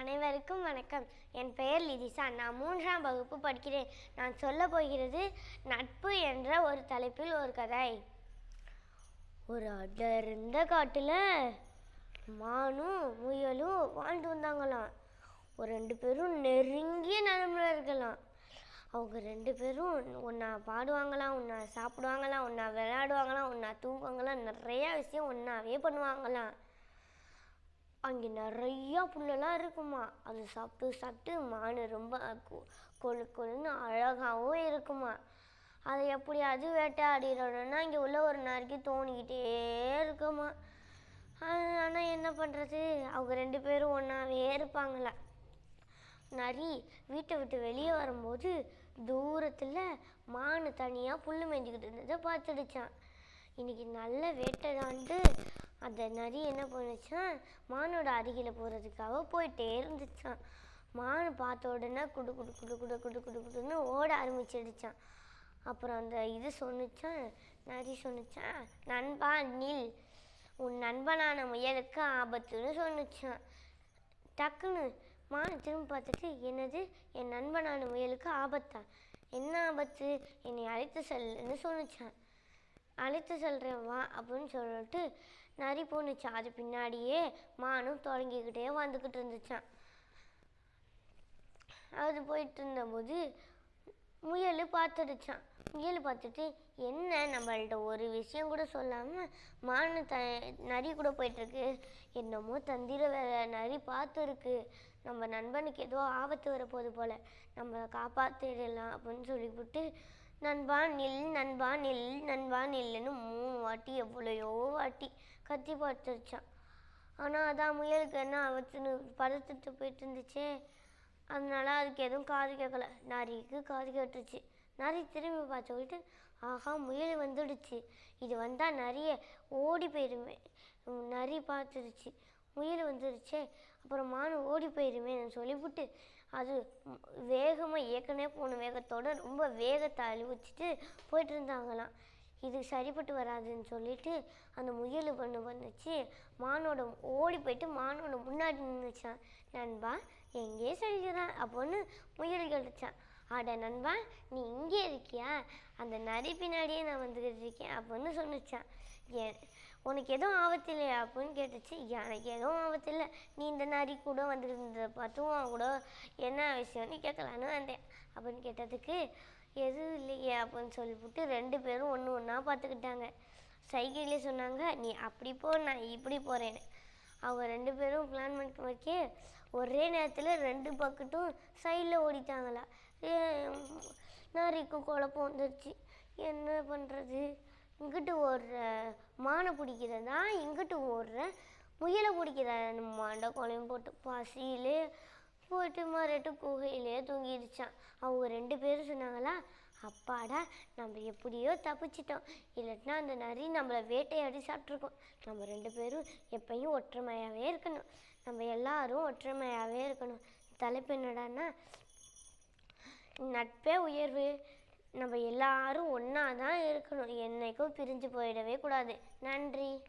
அனைவருக்கும் வணக்கம். என் பெயர் லிதிசா நான் மூன்றாம் வகுப்பு படிக்கிறேன். நான் சொல்ல போகிறது நட்பு என்ற ஒரு தலைப்பில் ஒரு கதை. ஒரு அடர்ந்த காட்டில் மானும் முயலும் வாழ்ந்து வந்தாங்களாம். ஒரு ரெண்டு பேரும் நெருங்கிய நிலமையில இருக்கலாம். அவங்க ரெண்டு பேரும் ஒன்றா பாடுவாங்களாம் ஒன்றா சாப்பிடுவாங்களாம் ஒன்றா விளையாடுவாங்களாம் ஒன்றா தூங்குவாங்களாம். நிறையா விஷயம் ஒன்றாவே பண்ணுவாங்களாம். அங்கே நிறையா புல்லெல்லாம் இருக்குமா. அது சாப்பிட்டு சாப்பிட்டு மான் ரொம்ப கொ- கொழு கொழுன்னு அழகாகவும் இருக்குமா. அதை எப்படியாவது வேட்டையாடிடணும்னா இங்கே உள்ள ஒரு நாளைக்கு தோணிக்கிட்டே இருக்குமா. ஆனால் என்ன பண்ணுறது அவங்க ரெண்டு பேரும் ஒன்றாவே இருப்பாங்களா. நரி வீட்டை விட்டு வெளியே வரும்போது தூரத்தில் மான் தனியாக புல் மேய்ஞ்சிக்கிட்டு இருந்ததை பார்த்துடுச்சான். இன்னைக்கு நல்ல வேட்டை தாண்டு அந்த நரி என்ன பண்ணுச்சுன்னா மானோட அருகில் போகிறதுக்காக போயிட்டே இருந்துச்சான் மான் பார்த்த உடனே குடு குடு குடு குடு குடு குடு குடுன்னு ஓட ஆரம்பிச்சிடுச்சான் அப்புறம் அந்த இது சொன்னிச்சான் நரி சொன்னிச்சான் நண்பா நில். உன் நண்பனான முயலுக்கு ஆபத்துன்னு சொன்னிச்சான் டக்குன்னு மான் திரும்ப பார்த்துட்டு என்னது? என் நண்பனான முயலுக்கு ஆபத்தா? என்ன ஆபத்து? என்னை அழைத்து செல்லுன்னு சொன்னிச்சான் அழைத்து சொல்கிறேன் வா அப்படின்னு சொல்லிட்டு நரி போணுச்சு அது பின்னாடியே மானும் தொடங்கிக்கிட்டே வந்துக்கிட்டு இருந்துச்சான் அது போயிட்டு இருந்தபோது முயல் பார்த்துடுச்சான் முயல் பார்த்துட்டு என்ன நம்மள்கிட்ட ஒரு விஷயம் கூட சொல்லாமல் மானு த நரி கூட போயிட்டுருக்கு. என்னமோ தந்திர வேலை நரி பார்த்துருக்கு. நம்ம நண்பனுக்கு ஏதோ ஆபத்து வரப்போகுது போல். நம்ம காப்பாற்றிடலாம் அப்படின்னு சொல்லிவிட்டு நண்பா நில் நண்பா நில் நண்பா நில்லுன்னு மூணு வாட்டி எவ்வளையோ வாட்டி கத்தி பார்த்துருச்சான். ஆனால் அதான் முயலுக்கு என்ன அவத்துன்னு பதத்துட்டு போயிட்டு இருந்துச்சே. அதனால அதுக்கு எதுவும் காது கேட்கல. நரிக்கு காது கேட்டுச்சு நரி திரும்பி பார்த்து சொல்லிட்டு ஆஹா முயல் வந்துடுச்சு. இது வந்தால் நிறைய ஓடி போயிருமே. நரி பார்த்துருச்சு. முயல் வந்துடுச்சே. அப்புறம் மானு ஓடி போயிருமேன்னு சொல்லிவிட்டு அது வேகமாக ஏற்கனவே போன வேகத்தோட ரொம்ப வேகத்தை அழிவிச்சிட்டு போயிட்டு இருந்தாங்களாம். இது சரிப்பட்டு வராதுன்னு சொல்லிட்டு அந்த முயல் பண்ணு வந்துச்சு. மானோட ஓடி போயிட்டு மானோட முன்னாடி நின்றுச்சான் நண்பா எங்கே சரிக்கிறான் அப்போன்னு முயல் கிடச்சான் அட நண்பா நீ இங்கே இருக்கியா? அந்த நரி பின்னாடியே நான் வந்துக்கிட்டு இருக்கேன் அப்படின்னு சொன்னிச்சான். ஏ உனக்கு எதுவும் ஆபத்து இல்லையா அப்படின்னு கேட்டுச்சு. எனக்கு எதுவும் ஆபத்து இல்லை. நீ இந்த நரி கூட வந்துக்கிட்டு இருந்ததை பார்த்தும் அவன் கூட என்ன விஷயம்னு கேட்கலான்னு வந்தேன் அப்படின்னு கேட்டதுக்கு எதுவும் இல்லையே அப்படின்னு சொல்லிவிட்டு ரெண்டு பேரும் ஒன்று ஒன்றா பார்த்துக்கிட்டாங்க. சைக்கிள்லேயே சொன்னாங்க நீ அப்படி போ நான் இப்படி போகிறேன்னு அவங்க ரெண்டு பேரும் பிளான் பண்ணிட்டு வைக்க ஒரே நேரத்தில் ரெண்டு பக்கட்டும் சைடில் ஓடிட்டாங்களா. ஏ, நரிக்கும் குழப்பம் வந்துருச்சு. என்ன பண்ணுறது இங்கிட்டு ஓடுற மானை பிடிக்கிறதா? இங்கிட்டு ஓடுற முயலை பிடிக்கிற மாண்டை குழம்பு போட்டு பசியிலே போயிட்டு மறுட்டு குகையிலே தூங்கிடுச்சான் அவங்க ரெண்டு பேரும் சொன்னாங்களா அப்பாடா நம்ம எப்படியோ தப்பிச்சிட்டோம். இல்லட்டினா அந்த நரி நம்மளை வேட்டையாடி சாப்பிட்ருக்கோம். நம்ம ரெண்டு பேரும் எப்பயும் ஒற்றுமையாகவே இருக்கணும். நம்ம எல்லாரும் ஒற்றுமையாகவே இருக்கணும். தலைப்பு என்னடான்னா நட்பே உயர்வு. நம்ம எல்லாரும் ஒன்றா தான் இருக்கணும். என்னைக்கும் பிரிஞ்சு போயிடவே கூடாது. நன்றி.